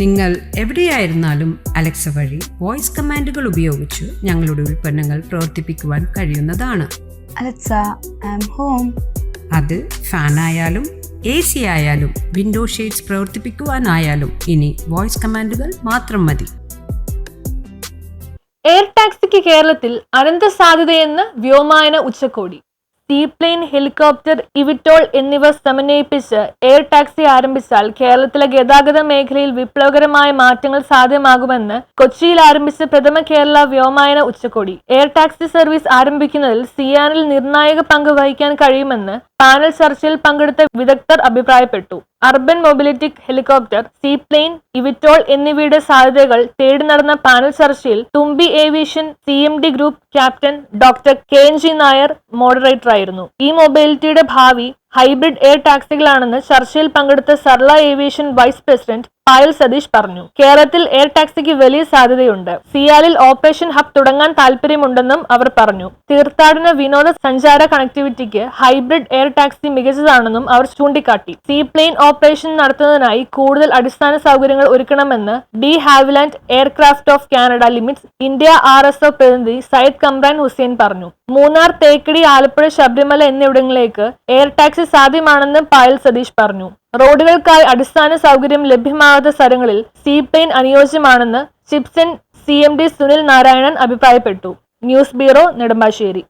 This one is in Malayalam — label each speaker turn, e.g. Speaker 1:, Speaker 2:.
Speaker 1: നിങ്ങൾ എവിടെയായിരുന്നാലും അലക്സ വഴി വോയിസ് കമാൻഡുകൾ ഉപയോഗിച്ച് ഞങ്ങളുടെ ഉൽപ്പന്നങ്ങൾ പ്രവർത്തിപ്പിക്കുവാൻ കഴിയുന്നതാണ്.
Speaker 2: Alexa, I'm home.
Speaker 1: അത് ഫാനായാലും എ സി ആയാലും വിൻഡോ ഷെയ്ഡ്സ് പ്രവർത്തിപ്പിക്കുവാനായാലും ഇനി വോയിസ് കമാൻഡുകൾ മാത്രം മതി.
Speaker 3: എയർ ടാക്സിക്ക് കേരളത്തിൽ അനന്ത സാധ്യതയെന്ന് വ്യോമായന ഉച്ചകോടി. സീപ്ലെയിൻ ഹെലികോപ്റ്റർ ഇവിറ്റോൾ എന്നിവ സമന്വയിപ്പിച്ച് എയർ ടാക്സി ആരംഭിച്ചാൽ കേരളത്തിലെ ഗതാഗത മേഖലയിൽ വിപ്ലവകരമായ മാറ്റങ്ങൾ സാധ്യമാകുമെന്ന് കൊച്ചിയിൽ ആരംഭിച്ച പ്രഥമ കേരള വ്യോമായന ഉച്ചകോടി. എയർ ടാക്സി സർവീസ് ആരംഭിക്കുന്നതിൽ സിയാനിൽ നിർണായക പങ്ക് വഹിക്കാൻ കഴിയുമെന്ന് പാനൽ ചർച്ചയിൽ പങ്കെടുത്ത വിദഗ്ധർ അഭിപ്രായപ്പെട്ടു. Urban mobility helicopter seaplane eVTOL എന്നിവയുടെ സാധ്യതകൾ തേടി നടന്ന പാനൽ ചർച്ചയിൽ Thumbi aviation C M D group captain doctor K N G Nair moderator ആയിരുന്നു ഈ മൊബിലിറ്റിയുടെ ഭാവി ഹൈബ്രിഡ് എയർ ടാക്സികളാണെന്ന് ചർച്ചയിൽ പങ്കെടുത്ത Sarla aviation vice president Payal Satish പറഞ്ഞു. കേരളത്തിൽ എയർ ടാക്സിക്ക് വലിയ സാധ്യതയുണ്ട്. സിയാലിൽ ഓപ്പറേഷൻ ഹബ് തുടങ്ങാൻ താല്പര്യമുണ്ടെന്നും അവർ പറഞ്ഞു. തീർത്ഥാടന വിനോദ സഞ്ചാര കണക്ടിവിറ്റിക്ക് ഹൈബ്രിഡ് എയർ ടാക്സി മികച്ചതാണെന്നും അവർ ചൂണ്ടിക്കാട്ടി. സീ പ്ലെയിൻ ഓപ്പറേഷൻ നടത്തുന്നതിനായി കൂടുതൽ അടിസ്ഥാന സൗകര്യങ്ങൾ ഒരുക്കണമെന്ന് de Havilland aircraft of Canada limited India R S O പ്രതിനിധി സയ്യിദ് കമ്രാൻ ഹുസൈൻ പറഞ്ഞു. മൂന്നാർ തേക്കടി ആലപ്പുഴ ശബരിമല എന്നിവിടങ്ങളിലേക്ക് എയർ ടാക്സി സാധ്യമാണെന്ന് പായൽ സതീഷ് പറഞ്ഞു. റോഡുകൾക്കായി അടിസ്ഥാന സൗകര്യം ലഭ്യമാകാത്ത സ്ഥലങ്ങളിൽ seaplane അനുയോജ്യമാണെന്ന് Chipsan C M D Sunil Narayanan അഭിപ്രായപ്പെട്ടു. News bureau Nedumbassery.